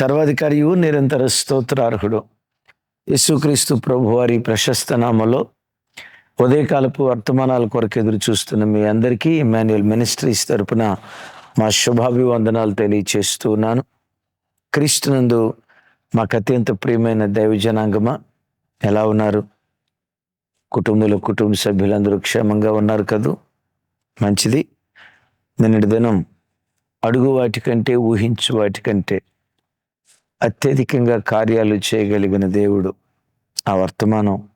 సర్వాధికారియు నిరంతర స్తోత్రార్హుడు. యేసుక్రీస్తు ప్రభు వారి ప్రశస్త నామలో ఉదయకాలపు వర్తమానాల కొరకు ఎదురు చూస్తున్న మీ అందరికీ ఇమాన్యుయల్ మినిస్ట్రీస్ తరపున మా శుభాభివందనాలు తెలియచేస్తూ ఉన్నాను. క్రీస్తునందు మాకు అత్యంత ప్రియమైన దైవ జనాంగమా ఎలా ఉన్నారు? కుటుంబంలో కుటుంబ సభ్యులందరూ క్షేమంగా ఉన్నారు కదూ? మంచిది. నిన్నటి దినం అడుగు వాటికంటే ఊహించు వాటికంటే అత్యధికంగా కార్యాలు చేయగలిగిన దేవుడు. ఆ వర్తమానం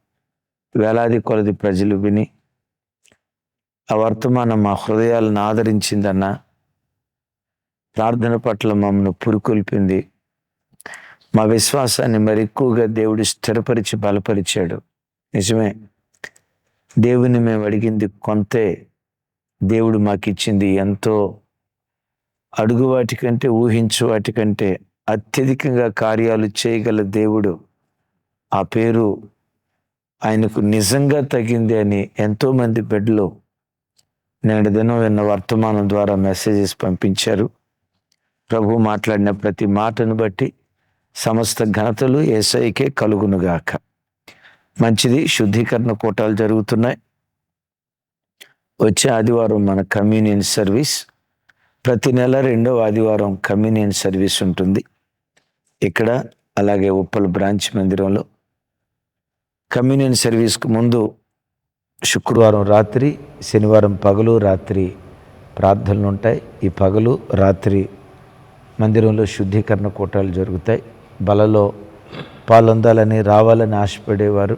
వేలాది కొలది ప్రజలు విని ఆ వర్తమానం మా హృదయాలను ఆదరించిందన్న ప్రార్థన పట్ల మమ్మల్ని పురుకొల్పింది. మా విశ్వాసాన్ని మరి ఎక్కువగా దేవుడు స్థిరపరిచి బలపరిచాడు. నిజమే దేవుని మేము అడిగింది కొంతే దేవుడు మాకిచ్చింది ఎంతో. అడుగు వాటికంటే ఊహించు వాటికంటే అత్యధికంగా కార్యాలు చేయగల దేవుడు. ఆ పేరు ఆయనకు నిజంగా తగింది అని ఎంతోమంది బిడ్డలు నేడు దినం విన్న వర్తమానం ద్వారా మెసేజెస్ పంపించారు. ప్రభు మాట్లాడిన ప్రతి మాటను బట్టి సమస్త ఘనతలు ఏసైకే కలుగునుగాక మంచిది శుద్ధీకరణ కూటాలు జరుగుతున్నాయి. వచ్చే ఆదివారం మన కమ్యూనియన్ సర్వీస్ ప్రతి నెల రెండవ ఆదివారం కమ్యూనియన్ సర్వీస్ ఉంటుంది. ఇక్కడ అలాగే ఉప్పల్ బ్రాంచ్ మందిరంలో కమ్యూనియన్ సర్వీస్కు ముందు శుక్రవారం రాత్రి శనివారం పగలు రాత్రి ప్రార్థనలు ఉంటాయి. ఈ పగలు రాత్రి మందిరంలో శుద్ధీకరణ కూటాలు జరుగుతాయి. బలలో పాలొందాలని రావాలని ఆశపడేవారు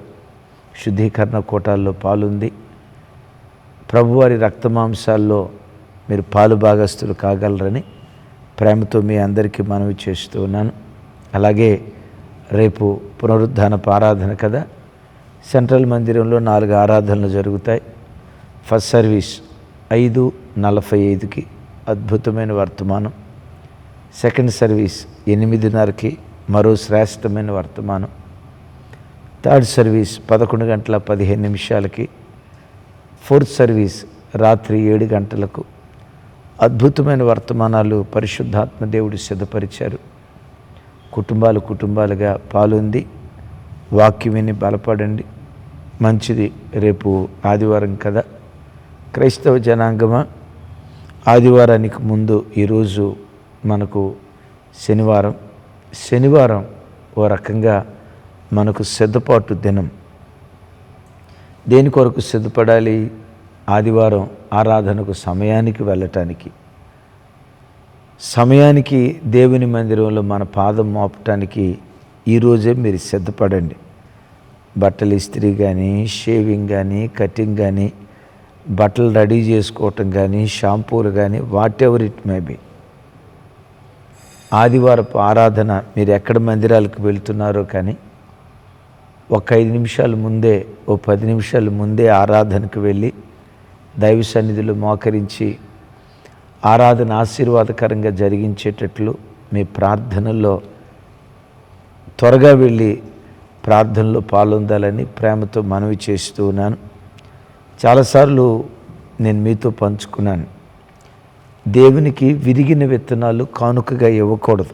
శుద్ధీకరణ కూటాల్లో పాలుంది. ప్రభువారి రక్తమాంసాల్లో మీరు పాలు భాగస్తులు కాగలరని ప్రేమతో మీ అందరికీ మనవి చేస్తూ ఉన్నాను. అలాగే రేపు పునరుద్ధాన ఆరాధన కదా. సెంట్రల్ మందిరంలో నాలుగు ఆరాధనలు జరుగుతాయి. ఫస్ట్ సర్వీస్ ఐదు నలభై ఐదుకి అద్భుతమైన వర్తమానం. సెకండ్ సర్వీస్ ఎనిమిదిన్నరకి మరో శ్రేష్టమైన వర్తమానం. థర్డ్ సర్వీస్ పదకొండు గంటల పదిహేను నిమిషాలకి. ఫోర్త్ సర్వీస్ రాత్రి ఏడు గంటలకు. అద్భుతమైన వర్తమానాలు పరిశుద్ధాత్మ దేవుడు సిద్ధపరిచారు. కుటుంబాలు కుటుంబాలుగా పాలుంది. వాక్యం విని బలపడండి. మంచిది రేపు ఆదివారం కదా. క్రైస్తవ జనాంగమా? ఆదివారానికి ముందు ఈరోజు మనకు శనివారం. శనివారం ఓ రకంగా మనకు సిద్ధపాటు దినం. దేని కొరకు సిద్ధపడాలి? ఆదివారం ఆరాధనకు సమయానికి వెళ్ళటానికి. సమయానికి దేవుని మందిరంలో మన పాదం మోపటానికి ఈరోజే మీరు సిద్ధపడండి. బట్టలు ఇస్త్రీ కానీ షేవింగ్ కానీ కటింగ్ కానీ బట్టలు రెడీ చేసుకోవటం కానీ షాంపూలు కానీ whatever it may be ఆదివారపు ఆరాధన మీరు ఎక్కడ మందిరాలకు వెళ్తున్నారో కానీ ఒక ఐదు నిమిషాల ముందే ఓ పది నిమిషాల ముందే ఆరాధనకు వెళ్ళి దైవ సన్నిధిలో మోకరించి ఆరాధన ఆశీర్వాదకరంగా జరిగించేటట్లు మీ ప్రార్థనల్లో త్వరగా వెళ్ళి ప్రార్థనలో పాల్గొందాలని ప్రేమతో మనవి చేస్తూ ఉన్నాను. చాలాసార్లు నేను మీతో పంచుకున్నాను. దేవునికి విరిగిన విత్తనాలు కానుకగా ఇవ్వకూడదు.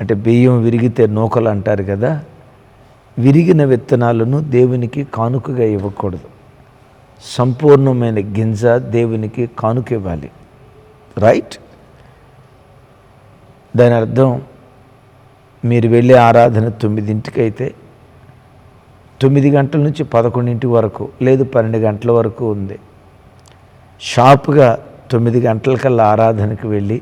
అంటే బియ్యం విరిగితే నూకలు అంటారు కదా విరిగిన విత్తనాలను దేవునికి కానుకగా ఇవ్వకూడదు. సంపూర్ణమైన గింజ దేవునికి కానుక ఇవ్వాలి. రైట్ దాని అర్థం మీరు వెళ్ళే ఆరాధన తొమ్మిదింటికి అయితే తొమ్మిది గంటల నుంచి పదకొండింటి వరకు లేదు పన్నెండు గంటల వరకు ఉంది. షార్ప్గా తొమ్మిది గంటలకల్లా ఆరాధనకు వెళ్ళి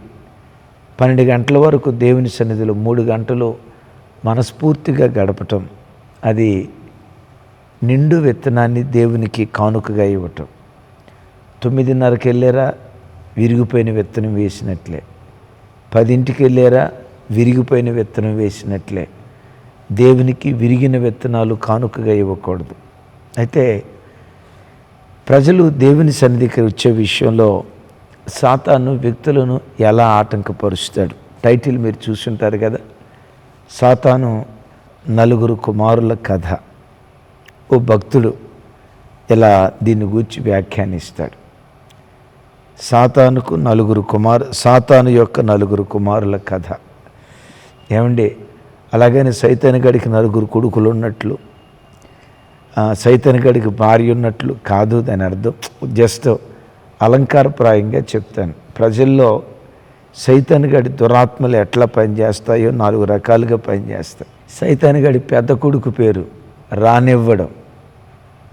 పన్నెండు గంటల వరకు దేవుని సన్నిధిలో మూడు గంటలు మనస్ఫూర్తిగా గడపటం అది నిండు విత్తనాన్ని దేవునికి కానుకగా ఇవ్వటం. తొమ్మిదిన్నరకి వెళ్ళారా విరిగిపోయిన విత్తనం వేసినట్లే. పదింటికి వెళ్ళారా విరిగిపోయిన విత్తనం వేసినట్లే. దేవునికి విరిగిన విత్తనాలు కానుకగా ఇవ్వకూడదు. అయితే ప్రజలు దేవుని సన్నిధికి వచ్చే విషయంలో సాతాను వ్యక్తులను ఎలా ఆటంకపరుస్తాడు? టైటిల్ మీరు చూసుంటారు కదా. సాతాను నలుగురు కుమారుల కథ. ఓ భక్తుడు ఇలా దీన్ని గూర్చి వ్యాఖ్యానిస్తాడు. సాతానుకు నలుగురు కుమారు సాతాను యొక్క నలుగురు కుమారుల కథ. ఏమండి? అలాగని సైతాన్ గడికి నలుగురు కొడుకులు ఉన్నట్లు ఆ, గడికి భార్య ఉన్నట్లు కాదు దాని అర్థం. జస్ట్ అలంకారప్రాయంగా చెప్తాను. ప్రజల్లో సైతాన్ గడి దురాత్మలు ఎట్లా పనిచేస్తాయో నాలుగు రకాలుగా పనిచేస్తాయి. సైతాన్ గడి పెద్ద కొడుకు పేరు రానివ్వడం.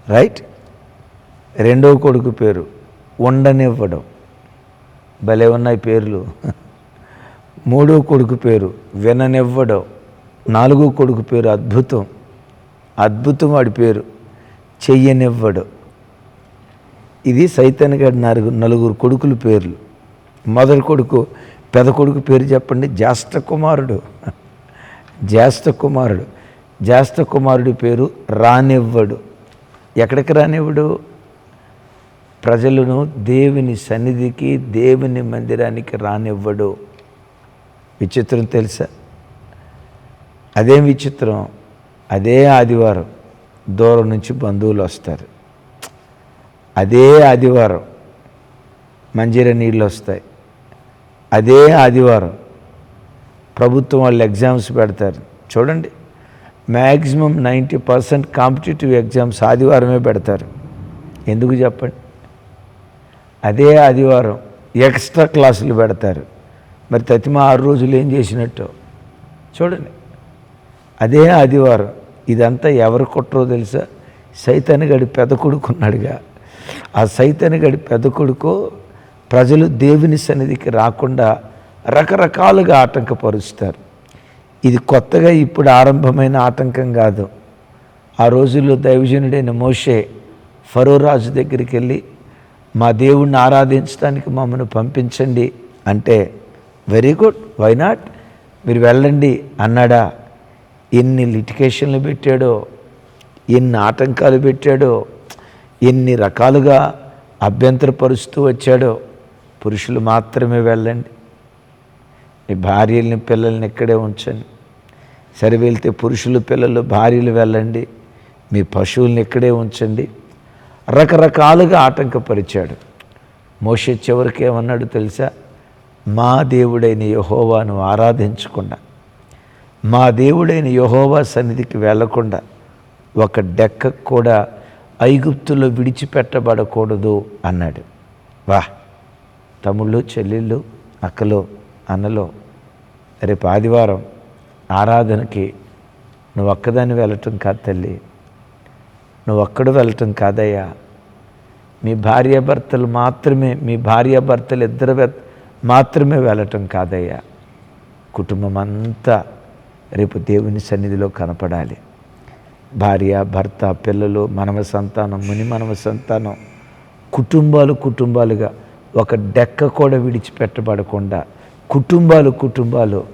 రైట్ రెండో కొడుకు పేరు ఉండనివ్వడం. భలే ఉన్నాయి పేర్లు. మూడో కొడుకు పేరు విననివ్వడం. నాలుగో కొడుకు పేరు అద్భుతం. అద్భుతం వాడి పేరు చెయ్యనివ్వడు. ఇది సైతాన్ గడి నలుగురు నలుగురు కొడుకుల పేర్లు. మొదటి కొడుకు పెద కొడుకు పేరు చెప్పండి జ్యేష్ఠ కుమారుడు. జ్యేష్ఠ కుమారుడు. జ్యేష్ఠ కుమారుడి పేరు రానివ్వడు. ఎక్కడికి రానివ్వడు? ప్రజలను దేవుని సన్నిధికి దేవుని మందిరానికి రానివ్వడు. విచిత్రం తెలుసా? అదేం విచిత్రం అదే ఆదివారం దూరం నుంచి బంధువులు వస్తారు. అదే ఆదివారం మంజీర నీళ్ళు వస్తాయి. అదే ఆదివారం ప్రభుత్వం వాళ్ళు ఎగ్జామ్స్ పెడతారు. చూడండి. Maximum ninety percent competitive exams ఆదివారమే పెడతారు. ఎందుకు చెప్పండి? అదే ఆదివారం ఎక్స్ట్రా క్లాసులు పెడతారు. మరి తతిమ ఆరు రోజులు ఏం చేసినట్టు? చూడండి. అదే ఆదివారం ఇదంతా ఎవరు కుట్రో తెలుసా? సైతాన్ని గడి పెద్ద కొడుకున్నాడుగా ఆ సైతాన్ని గడి పెద్ద కొడుకు ప్రజలు దేవుని సన్నిధికి రాకుండా రకరకాలుగా ఆటంకపరుస్తారు. ఇది కొత్తగా ఇప్పుడు ఆరంభమైన ఆటంకం కాదు. ఆ రోజుల్లో దైవజనుడైన మోషే ఫరో రాజు దగ్గరికి వెళ్ళి మా దేవుణ్ణి ఆరాధించడానికి మమ్మల్ని పంపించండి. అంటే వెరీ గుడ్ వై నాట్ మీరు వెళ్ళండి అన్నాడా. ఎన్ని లిటికేషన్లు పెట్టాడో ఎన్ని ఆటంకాలు పెట్టాడో ఎన్ని రకాలుగా అభ్యంతరపరుస్తూ వచ్చాడో పురుషులు మాత్రమే వెళ్ళండి. మీ భార్యల్ని పిల్లల్ని ఇక్కడే ఉంచండి. సరే వెళ్తే పురుషులు పిల్లలు భార్యలు వెళ్ళండి. మీ పశువుల్ని ఇక్కడే ఉంచండి. రకరకాలుగా ఆటంకపరిచాడు. మోషే చివరికి ఏమన్నాడు తెలుసా? మా దేవుడైన యహోవాను ఆరాధించకుండా మా దేవుడైన యహోవా సన్నిధికి వెళ్ళకుండా ఒక డెక్క కూడా ఐగుప్తులో విడిచిపెట్టబడకూడదు అన్నాడు. వా తమ్ముళ్ళు చెల్లెళ్ళు అక్కలో అన్నలో రేపు ఆదివారం ఆరాధనకి నువ్వు ఒక్కదాన్ని వెళ్ళటం కాదు తల్లి. నువ్వు ఒక్కడు వెళ్ళటం కాదయ్యా. మీ భార్యాభర్తలు మాత్రమే మీ భార్యాభర్తలు ఇద్దరు మాత్రమే వెళ్ళటం కాదయ్యా. కుటుంబం అంతా రేపు దేవుని సన్నిధిలో కనపడాలి. భార్య భర్త పిల్లలు మనవ సంతానం ముని మనవ సంతానం కుటుంబాలు కుటుంబాలుగా ఒక డెక్క కూడా విడిచిపెట్టబడకుండా కుటుంబాలు కుటుంబాలు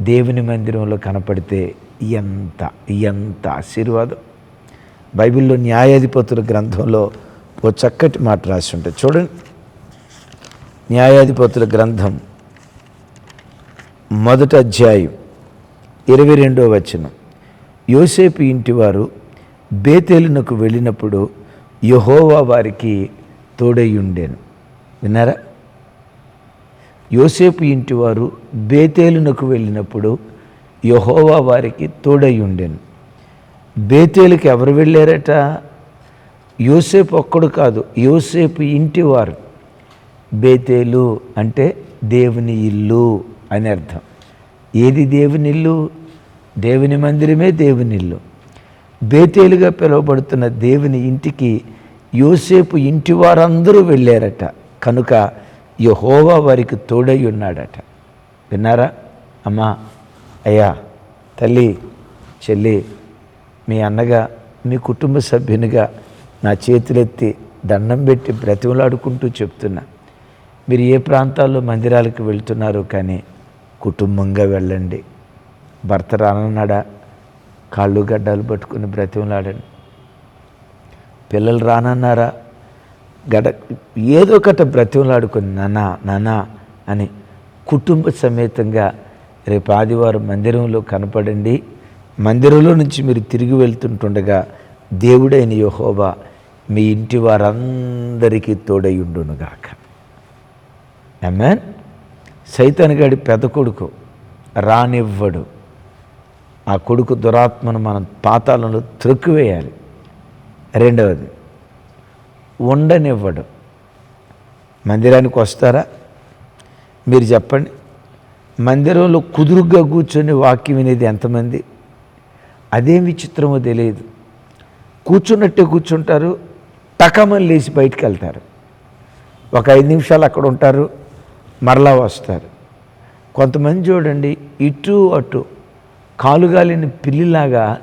దేవుని మందిరంలో కనపడితే ఎంత ఎంత ఆశీర్వాదం. బైబిల్లో న్యాయాధిపతుల గ్రంథంలో ఓ చక్కటి మాట రాసి ఉంటుంది చూడండి. న్యాయాధిపతుల గ్రంథం మొదటి అధ్యాయం ఇరవై రెండో వచనం. యోసేపు ఇంటివారు బేతేలునకు వెళ్ళినప్పుడు యహోవా వారికి తోడై ఉండేను. విన్నారా? యోసేపు ఇంటివారు బేతేలునకు వెళ్ళినప్పుడు యహోవా వారికి తోడయ్యుండెను. బేతేలుకి ఎవరు వెళ్ళారట? యోసేపు ఒక్కడు కాదు యోసేపు ఇంటివారు. బేతేలు అంటే దేవుని ఇల్లు అని అర్థం. ఏది దేవుని ఇల్లు? దేవుని మందిరమే దేవుని ఇల్లు. బేతేలుగా పిలువబడుతున్న దేవుని ఇంటికి యోసేపు ఇంటి వారందరూ వెళ్ళారట. కనుక యహోవా వారికి తోడై ఉన్నాడట. విన్నారా? అమ్మా అయ్యా తల్లి చెల్లి మీ అన్నగా మీ కుటుంబ సభ్యునిగా నా చేతులెత్తి దండం పెట్టి బ్రతిమలాడుకుంటూ చెప్తున్నా. మీరు ఏ ప్రాంతాల్లో మందిరాలకు వెళ్తున్నారో కానీ కుటుంబంగా వెళ్ళండి. భర్త రానన్నాడా? కాళ్ళు గడ్డాలు పట్టుకుని బ్రతిమలాడండి. పిల్లలు రానన్నారా? గడ ఏదో ఒకటి బ్రతిమలాడుకుని నానా నానా అని కుటుంబ సమేతంగా రేపు ఆదివారం మందిరంలో కనపడండి. మందిరంలో నుంచి మీరు తిరిగి వెళ్తుంటుండగా దేవుడైన యహోబా మీ ఇంటి వారందరికీ తోడై ఉండునుగాక. ఆమెన్ సైతాన్ గడి పెద్ద కొడుకు రానివ్వడు. ఆ కొడుకు దురాత్మను మనం పాతాలను త్రొక్కివేయాలి. రెండవది ఉండనివ్వడం. మందిరానికి వస్తారా? మీరు చెప్పండి. మందిరంలో కుదురుగ్గా కూర్చొని వాక్యం వినేది ఎంతమంది? అదేం విచిత్రమో తెలియదు. కూర్చున్నట్టే కూర్చుంటారు టకమని లేచి బయటికి వెళ్తారు. ఒక ఐదు నిమిషాలు అక్కడ ఉంటారు మరలా వస్తారు. కొంతమంది చూడండి ఇటు అటు కాలుగాలిన పిల్లిలాగా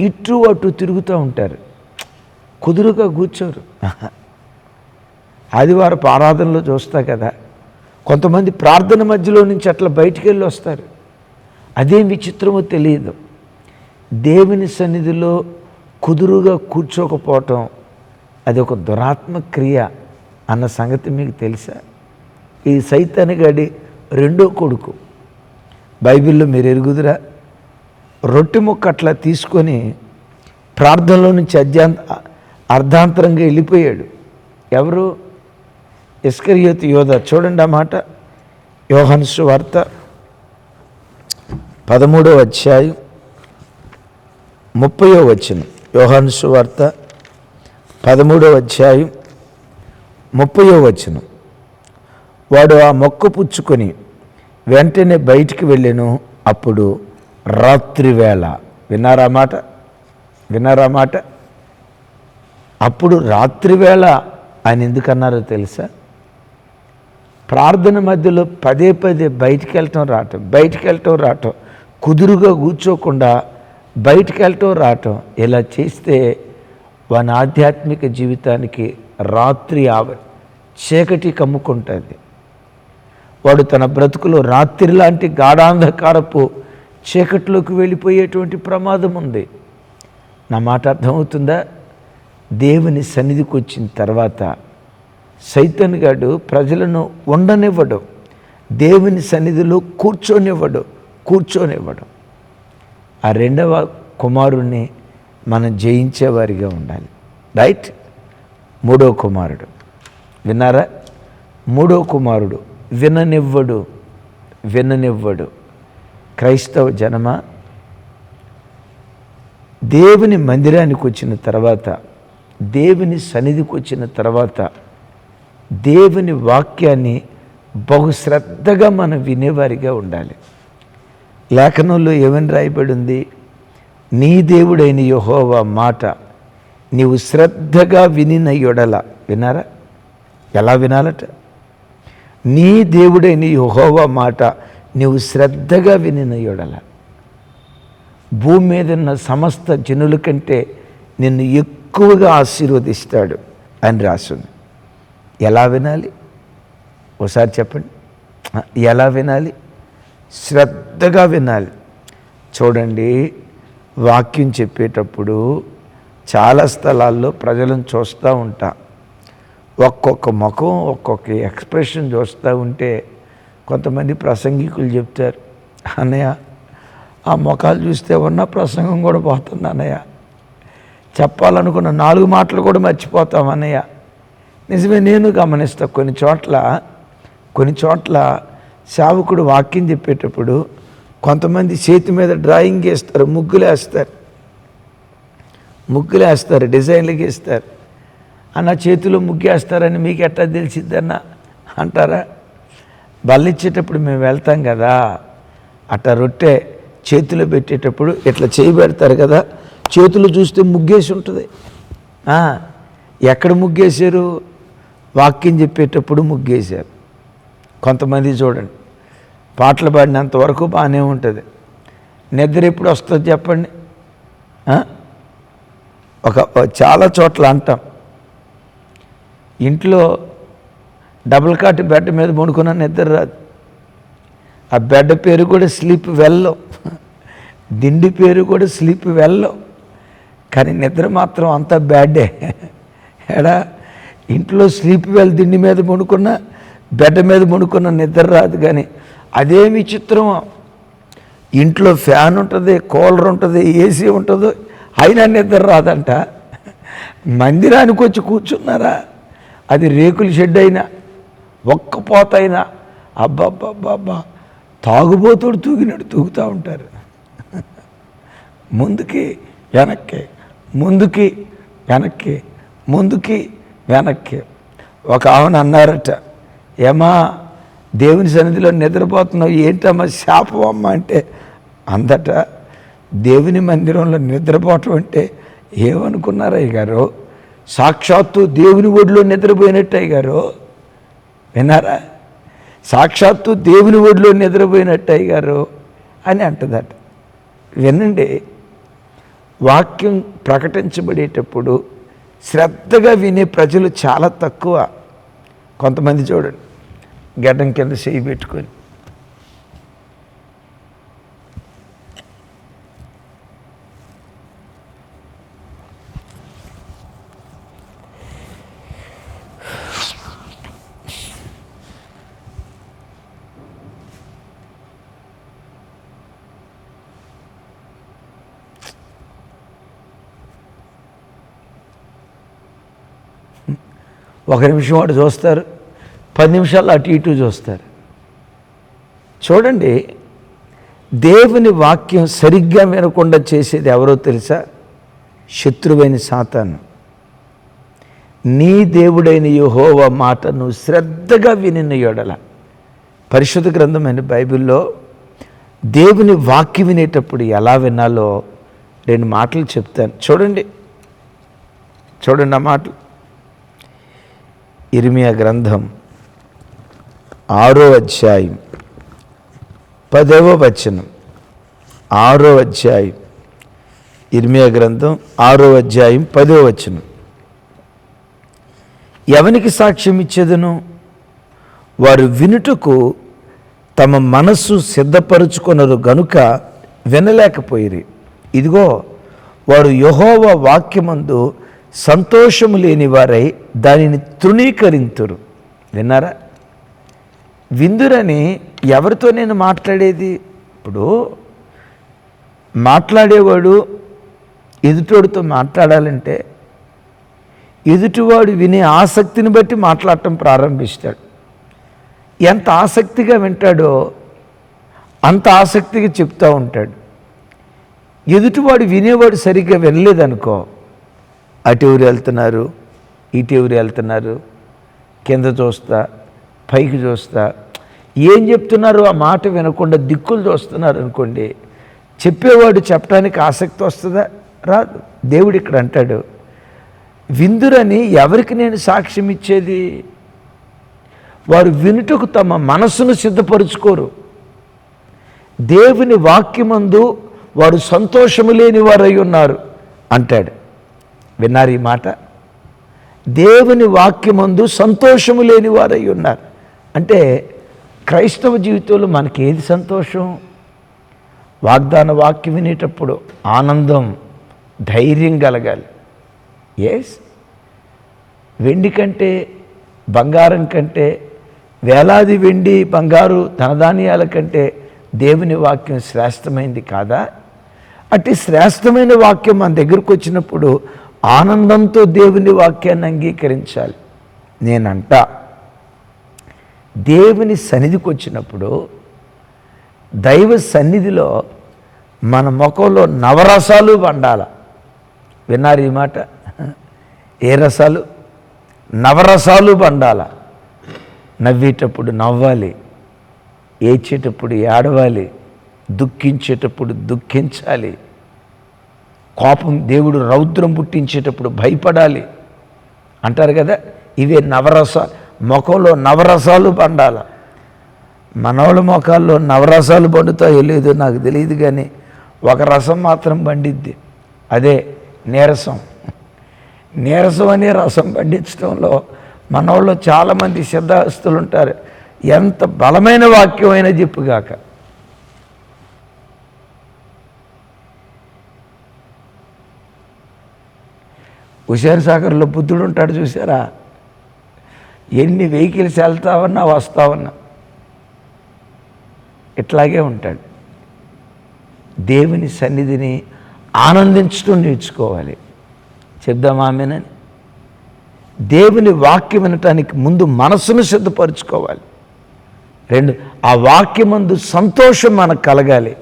ఇటు అటు తిరుగుతూ ఉంటారు. కుదురుగా కూర్చోరు. ఆదివారపు ఆరాధనలో చూస్తా కదా కొంతమంది ప్రార్థన మధ్యలో నుంచి అట్లా బయటికి వెళ్ళి వస్తారు. అదేం విచిత్రమో తెలియదు. దేవుని సన్నిధిలో కుదురుగా కూర్చోకపోవటం అది ఒక దురాత్మ క్రియ అన్న సంగతి మీకు తెలుసా? ఈ సైతానిగాడి రెండో కొడుకు. బైబిల్లో మీరు ఎరుగుదురా? రొట్టె ముక్క అట్లా తీసుకొని ప్రార్థనలో నుంచి అధ్యాంత అర్ధాంతరంగా వెళ్ళిపోయాడు. ఎవరు? ఇస్కరియోతు యోధ. చూడండి ఆ మాట. యోహన్సు వార్త పదమూడవ అధ్యాయం ముప్పయో వచనం. యోహన్సు వార్త పదమూడవ అధ్యాయం ముప్పయో వచనం. వాడు ఆ మొక్క పుచ్చుకొని వెంటనే బయటికి వెళ్ళాను. అప్పుడు రాత్రి వేళ విన్నారా మాట? విన్నారా మాట? అప్పుడు రాత్రివేళ ఆయన ఎందుకన్నారో తెలుసా? ప్రార్థన మధ్యలో పదే పదే బయటికి వెళ్ళటం రావటం బయటికి వెళ్ళటం రావటం కుదురుగా కూర్చోకుండా బయటికి వెళ్ళటం రావటం ఇలా చేస్తే వాని ఆధ్యాత్మిక జీవితానికి రాత్రి ఆవ చీకటి కమ్ముకుంటుంది. వాడు తన బ్రతుకులో రాత్రి లాంటి గాఢాంధకారపు చీకట్లోకి వెళ్ళిపోయేటువంటి ప్రమాదం ఉంది. నా మాట అర్థమవుతుందా? దేవుని సన్నిధికి వచ్చిన తర్వాత సైతన్ గాడు ప్రజలను ఉండనివ్వడు. దేవుని సన్నిధిలో కూర్చోనివ్వడు కూర్చోనివ్వడు. ఆ రెండవ కుమారుణ్ణి మనం జయించేవారిగా ఉండాలి. రైట్ మూడో కుమారుడు. విన్నారా? మూడో కుమారుడు విననివ్వడు విననివ్వడు. క్రైస్తవ జనమ? దేవుని మందిరానికి వచ్చిన తర్వాత దేవుని సన్నిధికి వచ్చిన తర్వాత దేవుని వాక్యాన్ని బహుశ్రద్ధగా మనం వినేవారిగా ఉండాలి. లేఖనంలో ఏమని రాయబడి ఉంది నీ దేవుడైన యహోవా మాట నీవు శ్రద్ధగా వినిన యొడల వినారా ఎలా వినాలట? నీ దేవుడైన యహోవా మాట నీవు శ్రద్ధగా వినిన యొడల. భూమి మీద ఉన్న సమస్త జనుల కంటే నిన్ను ఎక్కువగా ఆశీర్వదిస్తాడు అని రాసింది. ఎలా వినాలి? ఒకసారి చెప్పండి. ఎలా వినాలి? శ్రద్ధగా వినాలి. చూడండి వాక్యం చెప్పేటప్పుడు చాలా స్థలాల్లో ప్రజలను చూస్తూ ఉంటా. ఒక్కొక్క ముఖం ఒక్కొక్క ఎక్స్ప్రెషన్ చూస్తూ ఉంటే కొంతమంది ప్రసంగికులు చెప్తారు అన్నయ్య ఆ ముఖాలు చూస్తే ఉన్న ప్రసంగం కూడా పోతుంది అన్నయ్య. చెప్పాలనుకున్న నాలుగు మాటలు కూడా మర్చిపోతాం అన్నయ్య. నిజమే నేను గమనిస్తా కొన్ని చోట్ల కొన్ని చోట్ల సేవకుడు వాక్యం చెప్పేటప్పుడు కొంతమంది చేతి మీద డ్రాయింగ్ వేస్తారు ముగ్గులు వేస్తారు. ముగ్గులు వేస్తారు డిజైన్లు గీస్తారు. అన్న చేతిలో ముగ్గేస్తారని మీకు ఎట్టా తెలిసిద్దన్న? అంటారా? బల్లిచ్చేటప్పుడు మేము వెళ్తాం కదా అట్ట రొట్టె చేతిలో పెట్టేటప్పుడు ఇట్లా చేయి పెడతారు కదా చేతులు చూస్తే ముగ్గేసి ఉంటుంది. ఎక్కడ ముగ్గేశారు? వాక్యం చెప్పేటప్పుడు ముగ్గేశారు. కొంతమంది చూడండి పాటలు పాడినంత వరకు బాగానే ఉంటుంది. నిద్ర ఎప్పుడు వస్తుంది చెప్పండి? ఒక చాలా చోట్ల అంటాం. ఇంట్లో డబుల్ కాట్ బెడ్ మీద పడుకున్న నిద్ర రాదు. ఆ బెడ్ పేరు కూడా స్లీప్ వెళ్ళం దిండి పేరు కూడా స్లీప్ వెళ్ళం కానీ నిద్ర మాత్రం అంతా బ్యాడే. ఎడా ఇంట్లో స్లీప్ వెల్ దిండి మీద పడుకున్న బెడ్ మీద పడుకున్న నిద్ర రాదు కానీ అదే విచిత్రం. ఇంట్లో ఫ్యాన్ ఉంటుంది కూలర్ ఉంటుంది ఏసీ ఉంటుందో అయినా నిద్ర రాదంట. మందిరానికి వచ్చి కూర్చున్నారా? అది రేకుల షెడ్ అయినా ఒక్క పోతైనా అబ్బాబ్బాబ్బా తాగుబోతుడు తూగినట్టు తూగుతూ ఉంటారు. ముందుకి వెనక్కి. ముందుకి వెనక్కి ముందుకి వెనక్కి. ఒక ఆమెను అన్నారట ఏమా దేవుని సన్నిధిలో నిద్రపోతున్నావు? ఏంటమ్మా శాపం అమ్మ? అంటే అందట దేవుని మందిరంలో నిద్రపోవటం అంటే ఏమనుకున్నారయ్య అయ్యగారు? సాక్షాత్తు దేవుని ఒడిలో నిద్రపోయినట్టు అయ్యగారు? విన్నారా? సాక్షాత్తు దేవుని ఒడిలో నిద్రపోయినట్టు అయ్యగారు? అని అంటదట. వినండి వాక్యం ప్రకటించబడేటప్పుడు శ్రద్ధగా వినే ప్రజలు చాలా తక్కువ. కొంతమంది చూడండి గడ్డం కింద చేయి పెట్టుకొని. ఒక నిమిషం వాడు చూస్తారు పది నిమిషాలు అటు ఇటు చూస్తారు. చూడండి దేవుని వాక్యం సరిగ్గా వినకుండా చేసేది ఎవరో తెలుసా? శత్రువైన సాతాను. నీ దేవుడైన యహోవ మాటను శ్రద్ధగా వినిన యొడల పరిశుద్ధ గ్రంథమైన బైబిల్లో దేవుని వాక్యం వినేటప్పుడు ఎలా వినాలో రెండు మాటలు చెప్తాను. చూడండి చూడండి ఆ మాటలు. ఇర్మియా గ్రంథం ఆరో అధ్యాయం పదవ వచనం. ఆరో అధ్యాయం ఇర్మియా గ్రంథం ఆరో అధ్యాయం పదవ వచనం. ఎవనికి సాక్ష్యం ఇచ్చేదను? వారు వినుటకు తమ మనస్సు సిద్ధపరుచుకున్నారు గనుక వినలేకపోయిరి. ఇదిగో వారు యహోవ వాక్యమందు సంతోషము లేని వారై దానిని తృణీకరింతురు. విన్నారా? విందురని ఎవరితో నేను మాట్లాడేది? ఇప్పుడు మాట్లాడేవాడు ఎదుటోడితో మాట్లాడాలంటే ఎదుటివాడు వినే ఆసక్తిని బట్టి మాట్లాడటం ప్రారంభిస్తాడు. ఎంత ఆసక్తిగా వింటాడో అంత ఆసక్తిగా చెప్తూ ఉంటాడు. ఎదుటివాడు వినేవాడు సరిగ్గా వినలేదనుకో అటు ఎవరు వెళ్తున్నారు ఇటు ఊరు వెళ్తున్నారు కింద చూస్తా పైకి చూస్తా. ఏం చెప్తున్నారు? ఆ మాట వినకుండా దిక్కులు చూస్తున్నారు అనుకోండి. చెప్పేవాడు చెప్పడానికి ఆసక్తి వస్తుందా? రాదు. దేవుడు ఇక్కడ అంటాడు విందురని ఎవరికి నేను సాక్ష్యం ఇచ్చేది? వారు వినుటకు తమ మనస్సును సిద్ధపరుచుకోరు. దేవుని వాక్యమందు వారు సంతోషము లేని వారై ఉన్నారు అంటాడు. విన్నారు ఈ మాట? దేవుని వాక్యమందు సంతోషము లేని వారై ఉన్నారు. అంటే క్రైస్తవ జీవితంలో మనకి ఏది సంతోషం? వాగ్దాన వాక్యం వినేటప్పుడు ఆనందం ధైర్యం కలగాలి. ఎస్ వెండి కంటే బంగారం కంటే వేలాది వెండి బంగారు ధనధాన్యాల కంటే దేవుని వాక్యం శ్రేష్టమైంది కాదా? అట్టి శ్రేష్టమైన వాక్యం మన దగ్గరకు వచ్చినప్పుడు ఆనందంతో దేవుని వాక్యాన్ని అంగీకరించాలి. నేనంట దేవుని సన్నిధికి వచ్చినప్పుడు దైవ సన్నిధిలో మన ముఖంలో నవరసాలు వండాల. విన్నారు ఈ మాట? ఏ రసాలు? నవరసాలు వండాల. నవ్వేటప్పుడు నవ్వాలి ఏడ్చేటప్పుడు ఏడవాలి దుఃఖించేటప్పుడు దుఃఖించాలి కోపం దేవుడు రౌద్రం పుట్టించేటప్పుడు భయపడాలి. అంటారు కదా ఇవే నవరస ముఖంలో నవరసాలు పండాల. మనవల ముఖాల్లో నవరసాలు పండుతాయో లేదో నాకు తెలియదు కానీ ఒక రసం మాత్రం పండిద్ది. అదే నీరసం. నీరసం అనే రసం పండించడంలో మనవాళ్ళు చాలామంది సిద్ధాస్తులు ఉంటారు ఎంత బలమైన వాక్యమైనా చెప్పుగాక హుషారు సాగర్లో బుద్ధుడు ఉంటాడు చూసారా ఎన్ని వెహికల్స్ వెళ్తావన్నా వస్తావన్నా ఇట్లాగే ఉంటాడు. దేవుని సన్నిధిని ఆనందించడం నేర్చుకోవాలి. చెప్దామా ఆమెనని. దేవుని వాక్యం వినటానికి ముందు మనసును సిద్ధపరచుకోవాలి. రెండు ఆ వాక్యమందు సంతోషం మనకు కలగాలి.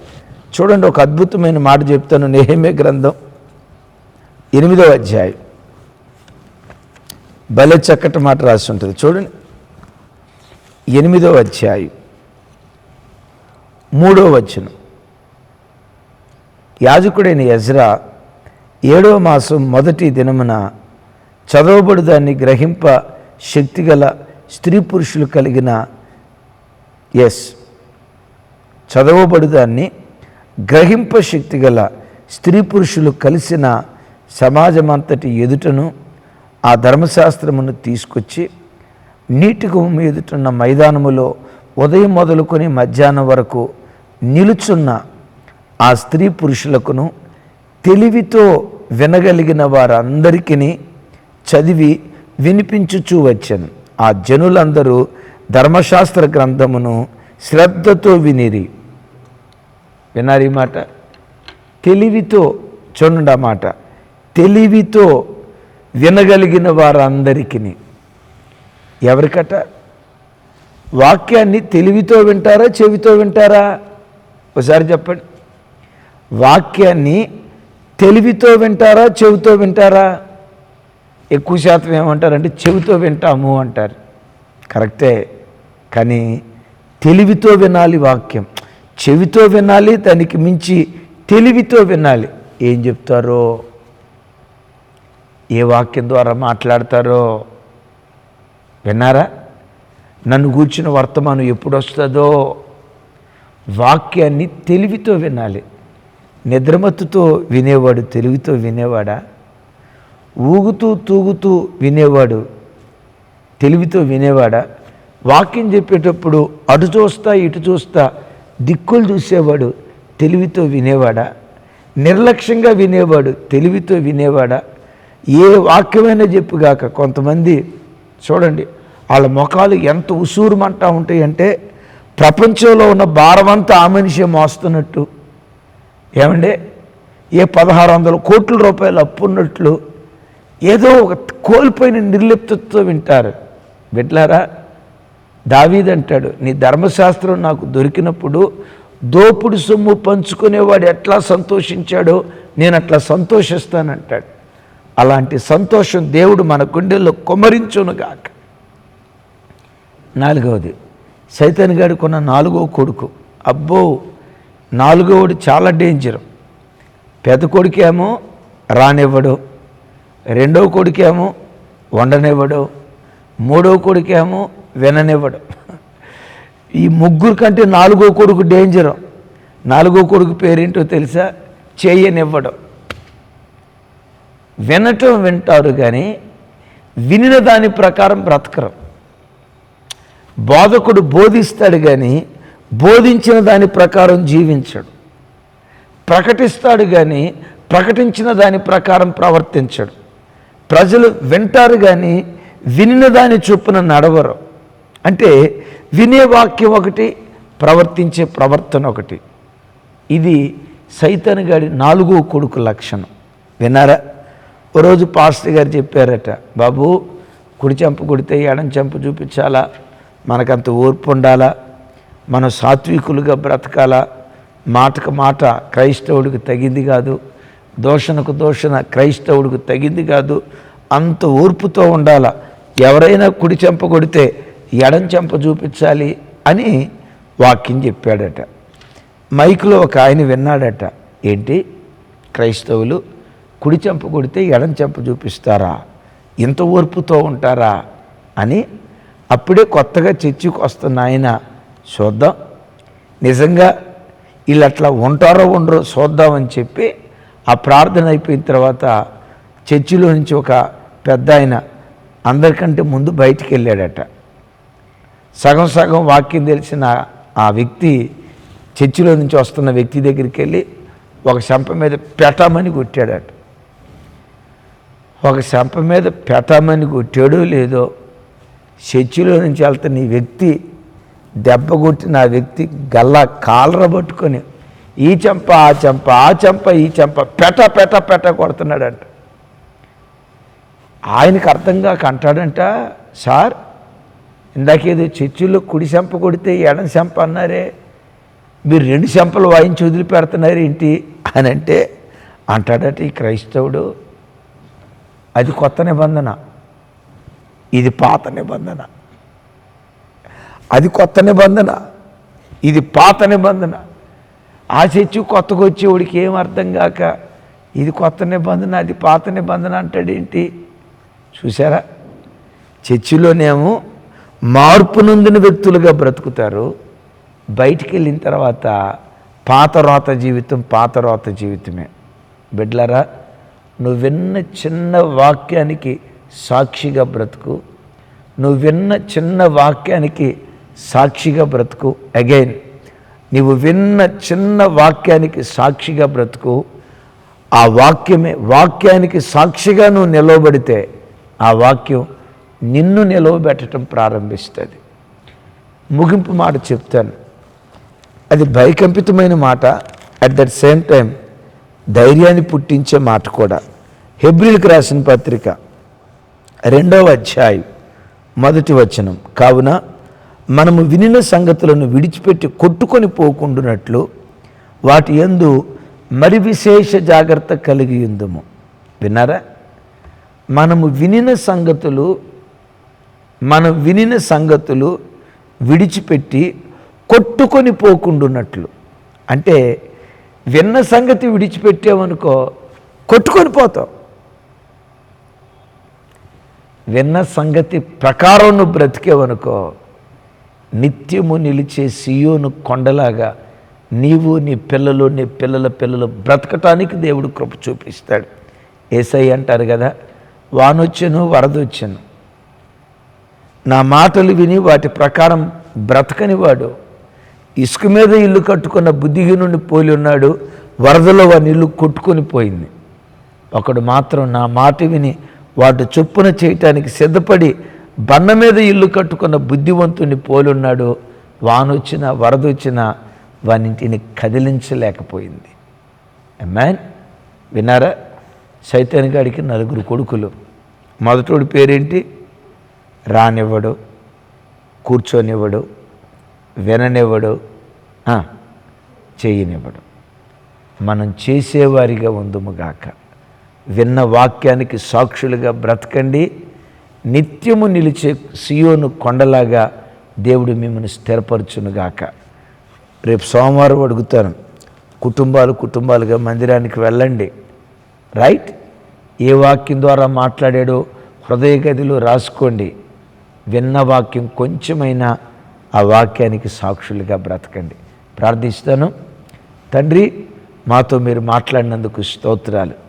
చూడండి ఒక అద్భుతమైన మాట చెప్తాను నేహమే గ్రంథం ఎనిమిదవ అధ్యాయం. భలే చక్కటి మాట రాసి ఉంటుంది. చూడండి. ఎనిమిదో అధ్యాయం. మూడో వచనం. యాజకుడైన యజ్రా ఏడవ మాసం మొదటి దినమున చదవబడు దాన్ని గ్రహింప శక్తిగల స్త్రీ పురుషులు కలిగిన ఎస్. చదవబడు దాన్ని గ్రహింప శక్తి గల స్త్రీ పురుషులు కలిసిన సమాజమంతటి ఎదుటను ఆ ధర్మశాస్త్రమును తీసుకొచ్చి నీటి గుమ్మ ఎదుటున్న మైదానములో ఉదయం మొదలుకొని మధ్యాహ్నం వరకు నిలుచున్న ఆ స్త్రీ పురుషులకును తెలివితో వినగలిగిన వారందరికీ చదివి వినిపించుచూ వచ్చాను. ఆ జనులందరూ ధర్మశాస్త్ర గ్రంథమును శ్రద్ధతో వినిరి. విన్నారు ఈ మాట? తెలివితో చూడండి ఆ మాట. తెలివితో వినగలిగిన వారందరికీ ఎవరికట? వాక్యాన్ని తెలివితో వింటారా చెవితో వింటారా? ఒకసారి చెప్పండి. వాక్యాన్ని తెలివితో వింటారా చెవితో వింటారా? ఎక్కువ శాతం ఏమంటారంటే చెవితో వింటాము అంటారు. కరెక్టే. కానీ తెలివితో వినాలి వాక్యం. చెవితో వినాలి దానికి మించి తెలివితో వినాలి. ఏం చెప్తారో? ఏ వాక్యం ద్వారా మాట్లాడతారో విన్నారా? నన్ను కూర్చున్న వర్తమానం ఎప్పుడు వస్తుందో వాక్యాన్ని తెలివితో వినాలి. నిద్రమత్తుతో వినేవాడు తెలివితో వినేవాడా? ఊగుతూ తూగుతూ వినేవాడు తెలివితో వినేవాడా? వాక్యం చెప్పేటప్పుడు అటు చూస్తా ఇటు చూస్తా దిక్కులు చూసేవాడు తెలివితో వినేవాడా? నిర్లక్ష్యంగా వినేవాడు తెలివితో వినేవాడా? ఏ వాక్యమైనా చెప్పుగాక కొంతమంది చూడండి వాళ్ళ ముఖాలు ఎంత ఉసూరుమంటా ఉంటాయంటే ప్రపంచంలో ఉన్న భారమంతా ఆ మనిషే మోస్తున్నట్టు. ఏమండే? ఏ పదహారు వందల కోట్ల రూపాయలు అప్పున్నట్లు ఏదో ఒక కోల్పోయిన నిర్లిప్తతో వింటారు. వింటారా దావీదంటాడు నీ ధర్మశాస్త్రం నాకు దొరికినప్పుడు దోపుడు సొమ్ము పంచుకునేవాడు ఎట్లా సంతోషించాడో నేను అట్లా సంతోషిస్తానంటాడు. అలాంటి సంతోషం దేవుడు మన గుండెల్లో కొమరించునుగాక నాలుగవది సైతన్ గారికి ఉన్న నాలుగో కొడుకు. అబ్బో నాలుగోడు చాలా డేంజర్. పెద్ద కొడుకేమో రానివ్వడు. రెండవ కొడుకేమో వండనివ్వడు. మూడవ కొడుకేమో విననివ్వడు. ఈ ముగ్గురు కంటే నాలుగో కొడుకు డేంజరు. నాలుగో కొడుకు పేరేంటో తెలుసా? చేయనివ్వడం. వినటం వింటారు కానీ వినిన దాని ప్రకారం బ్రతకరు. బోధకుడు బోధిస్తాడు కానీ బోధించిన దాని ప్రకారం జీవించడు. ప్రకటిస్తాడు కానీ ప్రకటించిన దాని ప్రకారం ప్రవర్తించడు. ప్రజలు వింటారు కానీ వినిన దాని చొప్పున నడవరు. అంటే వినే వాక్యం ఒకటి ప్రవర్తించే ప్రవర్తన ఒకటి. ఇది సైతన్ గారి నాలుగో కొడుకు లక్షణం. విన్నారా? ఓ రోజు పాస్టర్ గారు చెప్పారట బాబు కుడి చెంపు కొడితే ఎడం చెంపు చూపించాలా? మనకంత ఓర్పు ఉండాలా? మనం సాత్వికులుగా బ్రతకాలా? మాటకు మాట క్రైస్తవుడికి తగింది కాదు దోషణకు దోషణ క్రైస్తవుడికి తగింది కాదు అంత ఓర్పుతో ఉండాలా? ఎవరైనా కుడి చెంప కొడితే ఎడం చెంప చూపించాలి అని వాక్యం చెప్పాడట. మైకులో ఒక ఆయన విన్నాడట ఏంటి? క్రైస్తవులు కుడి చెంప కొడితే ఎడం చెంప చూపిస్తారా? ఇంత ఓర్పుతో ఉంటారా? అని అప్పుడే కొత్తగా చర్చికి వస్తున్న ఆయన చూద్దాం. నిజంగా వీళ్ళు అట్లా ఉంటారో ఉండరో చూద్దామని చెప్పి ఆ ప్రార్థన అయిపోయిన తర్వాత చర్చిలో నుంచి ఒక పెద్ద ఆయన అందరికంటే ముందు బయటికి వెళ్ళాడట. సగం సగం వాక్యం తెలిసిన ఆ వ్యక్తి చర్చిలో నుంచి వస్తున్న వ్యక్తి దగ్గరికి వెళ్ళి ఒక చెంప మీద పెట్టమని కొట్టాడట. ఒక శంప మీద పెట్టమని కొట్టాడో లేదో చర్చిలో నుంచి వెళ్తున్న ఈ వ్యక్తి దెబ్బ కొట్టిన ఆ వ్యక్తి గల్లా కాలర పట్టుకొని ఈ చెంప ఆ చెంప ఆ చెంప ఈ చెంప పెట పెట పెట కొడుతున్నాడంట. ఆయనకు అర్థం కాక అంటాడంట సార్ ఇందాకేదో చర్చిలో కుడి చెంప కొడితే ఎడం చెంప అన్నారే మీరు రెండు చెంపలు వాయించి వదిలిపెడుతున్నారు ఏంటి? అని అంటే అంటాడట ఈ క్రైస్తవుడు అది కొత్త నిబంధన. ఇది పాత నిబంధన. అది కొత్త నిబంధన. ఇది పాత నిబంధన. ఆ చర్చి కొత్తగా వచ్చేవాడికి ఏం అర్థం కాక ఇది కొత్త నిబంధన అది పాత నిబంధన అంటాడేంటి? చూసారా చర్చిలోనేమో మార్పు నొందిన వ్యక్తులుగా బ్రతుకుతారు. బయటికి వెళ్ళిన తర్వాత పాత రోత జీవితం పాత రోత జీవితమే. బిడ్లరా నువ్వు విన్న చిన్న వాక్యానికి సాక్షిగా బ్రతుకు. నువ్వు విన్న చిన్న వాక్యానికి సాక్షిగా బ్రతుకు. అగైన్ నీవు విన్న చిన్న వాక్యానికి సాక్షిగా బ్రతుకు. ఆ వాక్యమే వాక్యానికి సాక్షిగా నువ్వు నిలవబడితే ఆ వాక్యం నిన్ను నిలవబెట్టడం ప్రారంభిస్తుంది. ముగింపు మాట చెప్తాను. అది భయకంపితమైన మాట. అట్ దట్ సేమ్ టైం ధైర్యాన్ని పుట్టించే మాట కూడా. హెబ్రిల్కి రాసిన పత్రిక రెండవ అధ్యాయం మొదటి వచనం. కావున మనము వినిన సంగతులను విడిచిపెట్టి కొట్టుకొని పోకుండునట్లు వాటి యందు మరి విశేష జాగ్రత్త కలిగి ఉందము. విన్నారా? మనము వినిన సంగతులు మనం వినిన సంగతులు విడిచిపెట్టి కొట్టుకొని పోకుండున్నట్లు అంటే విన్న సంగతి విడిచిపెట్టామనుకో కొట్టుకొని పోతాం. విన్న సంగతి ప్రకారం నువ్వు బ్రతికేవనుకో నిత్యము నిలిచే సియోను కొండలాగా నీవు నీ పిల్లలు నీ పిల్లల పిల్లలు బ్రతకటానికి దేవుడు కృప చూపిస్తాడు. ఏసై అంటారు కదా వానొచ్చెను వరదొచ్చెను. నా మాటలు విని వాటి ప్రకారం బ్రతకని వాడు. ఇసుక మీద ఇల్లు కట్టుకున్న బుద్ధిహీనుడిని పోలి ఉన్నాడు వరదలో వాని ఇల్లు కొట్టుకొని పోయింది. ఒకడు మాత్రం నా మాట విని వాటి చొప్పున చేయటానికి సిద్ధపడి బండ మీద ఇల్లు కట్టుకున్న బుద్ధివంతుని పోలున్నాడు. వానొచ్చినా వరదొచ్చినా వానింటిని కదిలించలేకపోయింది. మ్యాన్ విన్నారా? సైతాన్ గాడికి నలుగురు కొడుకులు. మొదటోడి పేరేంటి? రానివ్వడు కూర్చొనివ్వడు విననివ్వడు చేయనివ్వడు. మనం చేసేవారిగా ఉందుముగాక విన్న వాక్యానికి సాక్షులుగా బ్రతకండి. నిత్యము నిలిచే సియోను కొండలాగా దేవుడు మిమ్మల్ని స్థిరపరచునుగాక. రేపు సోమవారం అడుగుతాను. కుటుంబాలు కుటుంబాలుగా మందిరానికి వెళ్ళండి. రైట్? ఏ వాక్యం ద్వారా మాట్లాడాడో హృదయ గదిలో రాసుకోండి. విన్న వాక్యం కొంచెమైనా ఆ వాక్యానికి సాక్షులుగా బ్రతకండి. ప్రార్థిస్తాను. తండ్రి మాతో మీరు మాట్లాడినందుకు స్తోత్రాలు.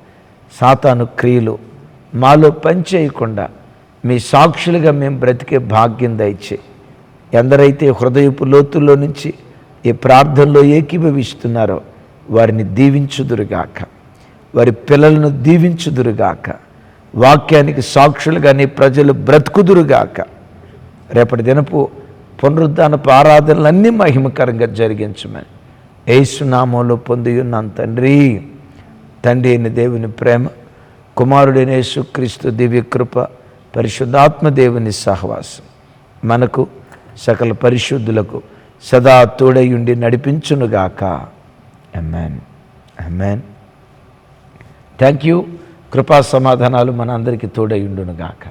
సాతాను క్రియలు మాలో పనిచేయకుండా మీ సాక్షులుగా మేము బ్రతికే భాగ్యం దయచే. ఎందరైతే హృదయపు లోతుల్లో నుంచి ఈ ప్రార్థనలో ఏకీభవిస్తున్నారో వారిని దీవించుదురుగాక. వారి పిల్లలను దీవించుదురుగాక. వాక్యానికి సాక్షులుగా నీ ప్రజలు బ్రతుకుదురుగాక. రేపటి దినపు పునరుద్ధానపు ఆరాధనలన్నీ మహిమకరంగా జరిగించమని. ఏసునామంలో పొంది ఉన్నాను తండ్రి. తండ్రి అయిన దేవుని ప్రేమ కుమారుడైన యేసుక్రీస్తు దివ్యకృప పరిశుద్ధాత్మ దేవుని సహవాసం. మనకు సకల పరిశుద్ధులకు సదా తోడయుండి నడిపించునుగాక. అమ్మాన్ అమ్మాన్ థ్యాంక్ యూ కృపా సమాధానాలు మన అందరికీ తోడయుండునుగాక.